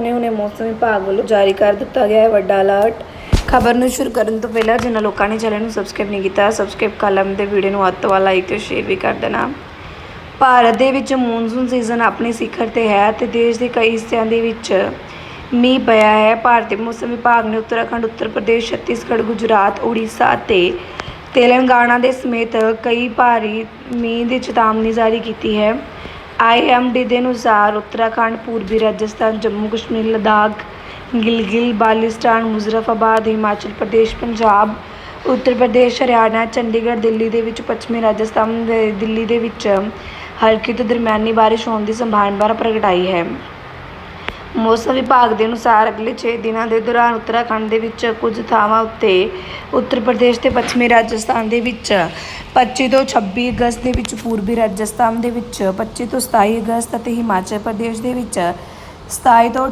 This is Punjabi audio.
ਹੁਣੇ-ਹੁਣੇ ਮੌਸਮ ਵਿਭਾਗ ਵੱਲੋਂ ਜਾਰੀ ਕਰ ਦਿੱਤਾ ਗਿਆ ਹੈ। ਵੱਡਾ ਅਲਰਟ। ਖਬਰ ਨੂੰ ਸ਼ੁਰੂ ਕਰਨ ਤੋਂ ਪਹਿਲਾਂ ਜਿਨ੍ਹਾਂ ਲੋਕਾਂ ਨੇ ਚੈਨਲ ਨੂੰ ਸਬਸਕ੍ਰਾਈਬ ਨਹੀਂ ਕੀਤਾ, ਸਬਸਕ੍ਰਾਈਬ ਕਰ ਲੈਣ ਵੀਡੀਓ ਨੂੰ ਵੱਧ ਤੋਂ ਵੱਧ ਲਾਈਕ ਤੇ ਸ਼ੇਅਰ ਵੀ ਕਰ ਦੇਣਾ। ਭਾਰਤ ਦੇ ਵਿੱਚ ਮੌਨਸੂਨ ਸੀਜ਼ਨ ਆਪਣੇ ਸਿਖਰ ਤੇ ਹੈ ਤੇ ਦੇਸ਼ ਦੇ ਕਈ ਹਿੱਸਿਆਂ ਦੇ ਵਿੱਚ ਮੀਂਹ ਪਿਆ ਹੈ। ਭਾਰਤੀ ਮੌਸਮ ਵਿਭਾਗ ਨੇ ਉੱਤਰਾਖੰਡ, ਉੱਤਰ ਪ੍ਰਦੇਸ਼, ਛੱਤੀਸਗੜ੍ਹ, ਗੁਜਰਾਤ, ਉੜੀਸਾ ਅਤੇ ਤੇਲੰਗਾਨਾ ਦੇ ਸਮੇਤ ਕਈ ਭਾਰੀ ਮੀਂਹ ਦੀ ਚੇਤਾਵਨੀ ਜਾਰੀ ਕੀਤੀ ਹੈ। ਆਈਐਮਡੀ ਦੇ ਅਨੁਸਾਰ ਉੱਤਰਾਖੰਡ, ਪੂਰਬੀ ਰਾਜਸਥਾਨ, ਜੰਮੂ ਕਸ਼ਮੀਰ, ਲਦਾਖ, ਗਿਲਗਿਲ, ਬਾਲਿਸਤਾਨ, ਮੁਜ਼ਰਫਾਬਾਦ, ਹਿਮਾਚਲ ਪ੍ਰਦੇਸ਼, ਪੰਜਾਬ, ਉੱਤਰ ਪ੍ਰਦੇਸ਼, ਹਰਿਆਣਾ, ਚੰਡੀਗੜ੍ਹ, ਦਿੱਲੀ ਦੇ ਵਿੱਚ ਪੱਛਮੀ ਰਾਜਸਥਾਨ ਦੇ ਦਿੱਲੀ ਦੇ ਵਿੱਚ ਹਲਕੀ ਤੋਂ ਦਰਮਿਆਨੀ ਬਾਰਿਸ਼ ਹੋਣ ਦੀ ਸੰਭਾਵਨਾ ਪ੍ਰਗਟਾਈ ਹੈ। ਮੌਸਮ ਵਿਭਾਗ ਦੇ ਅਨੁਸਾਰ ਅਗਲੇ 6 ਦਿਨਾਂ ਦੇ ਦੌਰਾਨ ਉੱਤਰਾਖੰਡ ਦੇ ਵਿੱਚ ਕੁਝ ਥਾਵਾਂ ਉੱਤੇ ਉੱਤਰ ਪ੍ਰਦੇਸ਼ ਤੇ ਪੱਛਮੀ ਰਾਜਸਥਾਨ ਦੇ ਵਿੱਚ 25 ਤੋਂ 26 ਅਗਸਤ ਦੇ ਵਿੱਚ ਪੂਰਬੀ ਰਾਜਸਥਾਨ ਦੇ ਵਿੱਚ 25 ਤੋਂ 27 ਅਗਸਤ ਅਤੇ ਹਿਮਾਚਲ ਪ੍ਰਦੇਸ਼ ਦੇ ਵਿੱਚ 27 ਤੋਂ